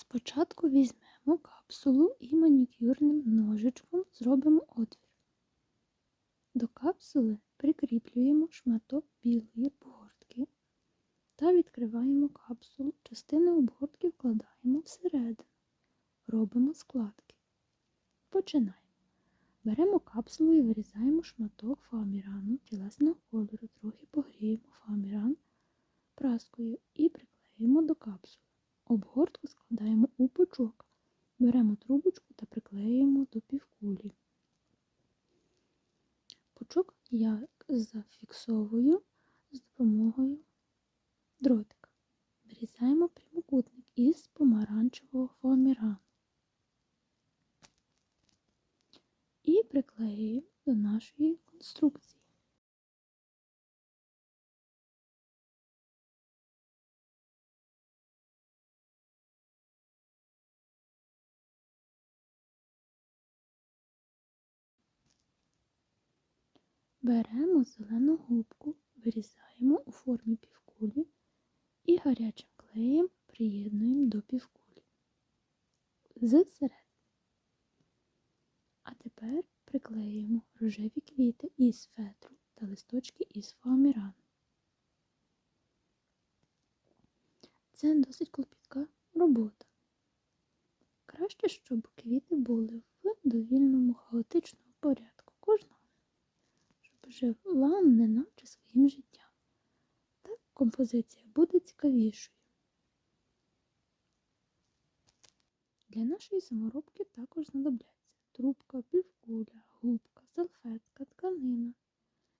Спочатку візьмемо капсулу і манікюрним ножичком зробимо отвір. До капсули прикріплюємо шматок білої обгортки та відкриваємо капсулу. Частини обгортки вкладаємо всередину. Робимо складки. Починаємо. Беремо капсулу і вирізаємо шматок фоамірану тілесного кольору, трохи погріємо фоаміран праскою і приклеїмо до капсули. Обгортку складаємо у пучок. Беремо трубочку та приклеюємо до півкулі. Пучок я зафіксовую з допомогою дротика. Вирізаємо прямокутник із помаранчевого фоамірану. І приклеюємо до нашої конструкції. Беремо зелену губку, вирізаємо у формі півкулі і гарячим клеєм приєднуємо до півкулі зсередини. А тепер приклеїмо рожеві квіти із фетру та листочки із фоамірану. Це досить клопітка робота. Краще, щоб квіти були в довільному хаотичному порядку щоб жила неначе своїм життям. Так композиція буде цікавішою. Для нашої саморобки також знадобляться трубка, півкуля, губка, салфетка, тканина,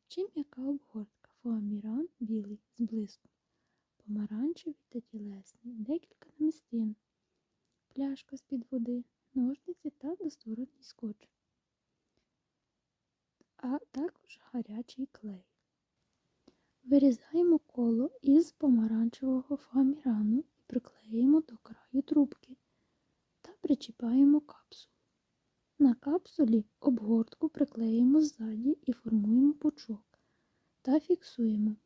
чи м'яка обгортка, фоаміран білий з блиском, помаранчевий та тілесний, декілька намістин, пляшка з-під води, ножниці та достворотний скотч а також гарячий клей. Вирізаємо коло із помаранчевого фоамірану і приклеїмо до краю трубки та причіпаємо капсулу. На капсулі обгортку приклеїмо ззаді і формуємо пучок та фіксуємо.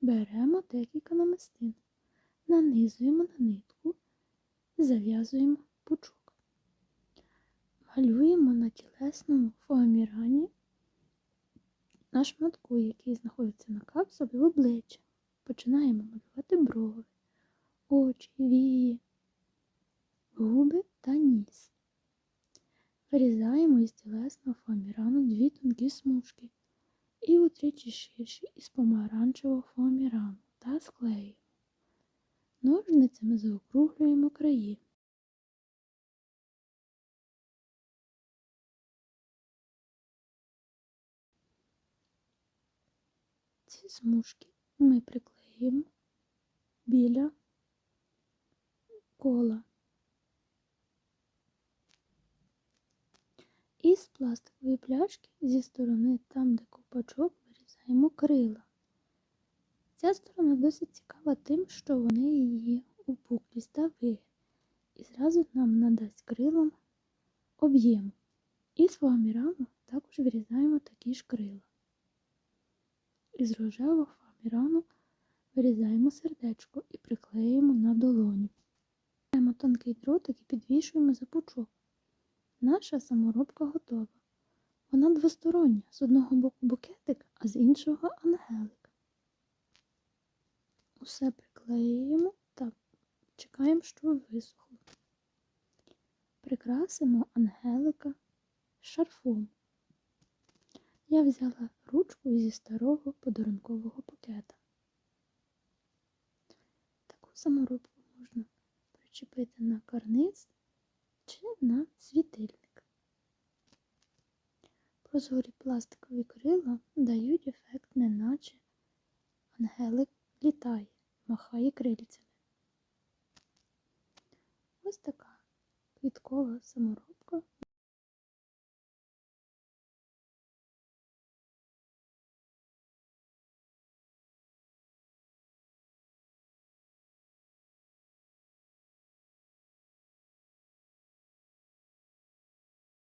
Беремо декілька намистин, нанизуємо на нитку, зав'язуємо пучок. Малюємо на тілесному фоамірані на шматку, який знаходиться на капсулі в обличчя. Починаємо малювати брови, очі, вії, губи та ніс. Вирізаємо із тілесного фоамірану дві тонкі смужки і утричі ширші із помаранчевого фоамірану та склеюємо. Ножницями заокруглюємо краї. Ці смужки ми приклеїмо біля кола. Із пластикової пляшки зі сторони, там, де ковпачок, вирізаємо крила. Ця сторона досить цікава тим, що вони її упуклість та вигін, і зразу нам надасть крилам об'єм. Із фоамірану також вирізаємо такі ж крила. Із рожевого фоамірану вирізаємо сердечко і приклеїмо на долоню. Беремо тонкий дротик і підвішуємо за пучок. Наша саморобка готова. Вона двостороння, з одного боку букетик, а з іншого ангелик. Усе приклеюємо та чекаємо, щоб висохло. Прикрасимо ангелика шарфом. Я взяла ручку зі старого подарункового пакета. Таку саморобку можна причепити на карниз чи на світильник. Прозорі пластикові крила дають ефект, неначе ангелик літає, махає крильцями. Ось така квіткова саморобка.